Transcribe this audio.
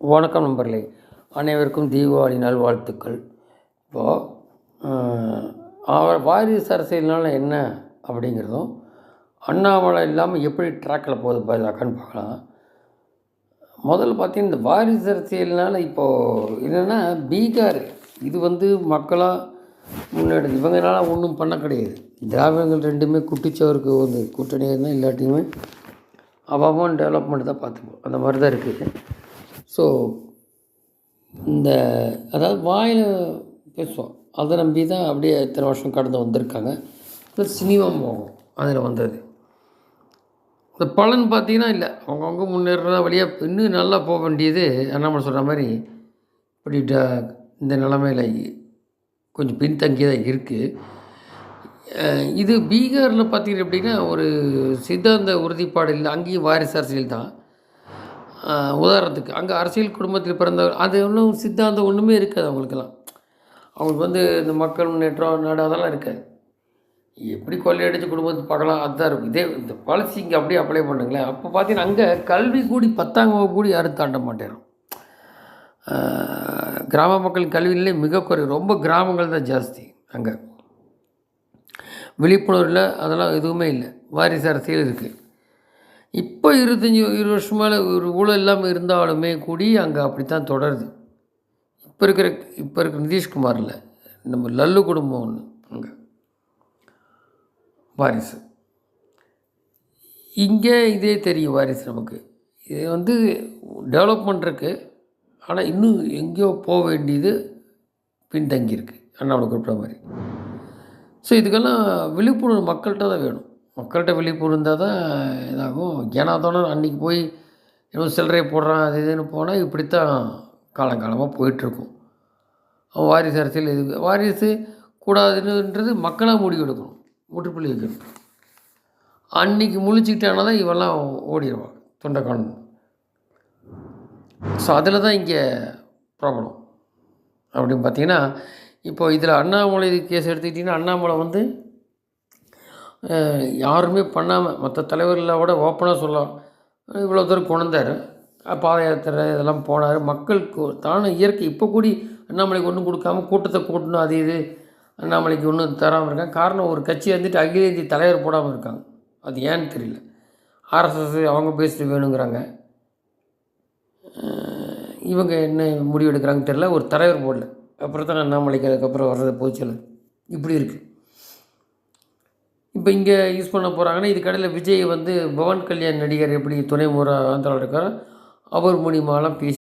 வணக்கம் நண்பர்களே. அனைவருக்கும் தீபாவளி நல்வாழ்த்துக்கள். இப்போது அவர் வாரிசு அரசியல்னால என்ன அப்படிங்கிறதும் அண்ணாமலை இல்லாமல் எப்படி ட்ராக்கில் போகுது பாஜகன்னு பார்க்கலாம். முதல்ல பார்த்தீங்கன்னா இந்த வாரிசு அரசியல்னால் இப்போது என்னென்னா பீகார் இது வந்து மக்களாக முன்னாடி இவங்கனால ஒன்றும் பண்ண கிடையாது. திராவிடங்கள் ரெண்டுமே குட்டிச்சவருக்கு வந்து கூட்டணியாக இருந்தால் இல்லாட்டியுமே அவன் டெவலப்மெண்ட் தான் பார்த்துப்போம். அந்த மாதிரி தான் இருக்குது ஸோ இந்த அதாவது வாயில் பேசுவோம். அதை நம்பி தான் அப்படியே இத்தனை வருஷம் கடந்து வந்திருக்காங்க. ப்ளஸ் சினிமா போகும் அதில் வந்தது. இந்த பலன் பார்த்தீங்கன்னா இல்லை. அவங்கவுங்க முன்னேறதா வழியாக இன்னும் நல்லா போக வேண்டியது அண்ணாமலை சொல்கிற மாதிரி இப்படி இந்த நிலமையில் கொஞ்சம் பின்தங்கியதாக இருக்குது இது பீகாரில் பார்த்தீங்க அப்படின்னா ஒரு சித்தாந்த உறுதிப்பாடு இல்லை. அங்கேயும் வாரிசு அரசியல் தான். உதாரணத்துக்கு அங்கே அரசியல் குடும்பத்தில் பிறந்தவர் அது ஒன்றும் சித்தாந்தம் ஒன்றுமே இருக்காது அவங்களுக்கெல்லாம். அவங்களுக்கு வந்து இந்த மக்கள் முன்னேற்றம் நாடு அதெல்லாம் இருக்காது. எப்படி கொள்ளையடித்து குடும்பத்தை பார்க்கலாம் அதுதான் இருக்கும். இதே இந்த பாலிசி இங்கே அப்படியே அப்ளை பண்ணுங்களேன். அப்போ பார்த்தீங்கன்னா அங்கே கல்வி கூடி பத்தாம் வகுப்பு கூடி யாரும் தாண்ட மாட்டேறோம் கிராம மக்கள் கல்வியிலே மிக குறை ரொம்ப கிராமங்கள் தான் ஜாஸ்தி அங்கே. விழிப்புணர்வில் அதெல்லாம் எதுவுமே இல்லை. வாரிசு அரசியல் இருக்குது இப்போ இருபத்தஞ்சி இருபது வருஷம் மேலே ஒரு ஊழல் இல்லாமல் இருந்தாலுமே கூடி அங்கே அப்படித்தான் தொடருது. இப்போ இருக்கிற இப்போ இருக்கிற நிதிஷ்குமாரில் நம்ம லல்லு குடும்பம் ஒன்று அங்கே. வாரிசு. இங்கே இதே தெரியும் வாரிசு நமக்கு. இது வந்து டெவலப்மெண்ட் இருக்குது ஆனால் இன்னும் எங்கேயோ போக வேண்டியது பின்தங்கியிருக்கு. அண்ணாமலை குறிப்பிட்ட மாதிரி. ஸோ இதுக்கெல்லாம் விழிப்புணர்வு மக்கள்கிட்ட தான் வேணும். மக்கள்கிட்ட விழிப்பு இருந்தால் தான் இதாகும். ஏன்னா தானே அன்றைக்கி போய் இன்னும் சில்லறை போடுறான் அது இதுன்னு போனால் இப்படித்தான் காலங்காலமாக போயிட்டுருக்கும். அவன் வாரிசு அரசியல் இது வாரிசு கூடாதுன்றது மக்களாக முடிவு எடுக்கணும். முற்றுப்புள்ளி வைக்கணும். அன்றைக்கி முழிச்சுக்கிட்டானா தான் இவெல்லாம் ஓடிடுவான் தொண்டைக்கானன் ஸோ அதில் தான் இங்கே ப்ராப்ளம் அப்படின்னு பார்த்தீங்கன்னா இப்போ இதில் அண்ணாமலை கேஸ் எடுத்துக்கிட்டிங்கன்னா அண்ணாமலை வந்து யாருமே பண்ணாமல் மற்ற தலைவர்களை விட ஓப்பனாக சொல்லலாம். இவ்வளோ தூரம் கொண்டார் பாத யாத்திரை இதெல்லாம் போனார். மக்களுக்கு தானே இயற்கை. இப்போ கூடி அண்ணாமலைக்கு ஒன்றும் கொடுக்காம கூட்டத்தை கூட்டணும் அது இது. அண்ணாமலைக்கு ஒன்றும் தராமல் இருக்காங்க. காரணம் ஒரு கட்சி வந்துட்டு அகில இந்திய தலைவர் போடாமல் இருக்காங்க. அது ஏன்னு தெரியல. ஆர்எஸ்எஸ் அவங்க பேசிட்டு வேணுங்கிறாங்க. இவங்க என்ன முடிவு எடுக்கிறாங்கன்னு தெரியல. ஒரு தலைவர் போடல. அப்புறம் தான் அண்ணாமலைக்கு அதுக்கப்புறம் வர்றது போச்சு இப்படி இருக்குது இப்போ இங்கே யூஸ் பண்ண போகிறாங்கன்னா இது கடையில் விஜய் வந்து பவன் கல்யாண் நடிகர் எப்படி துணை முறை ஆந்திராவில் இருக்காரோ? அவர் மூலிமாலாம் பேசி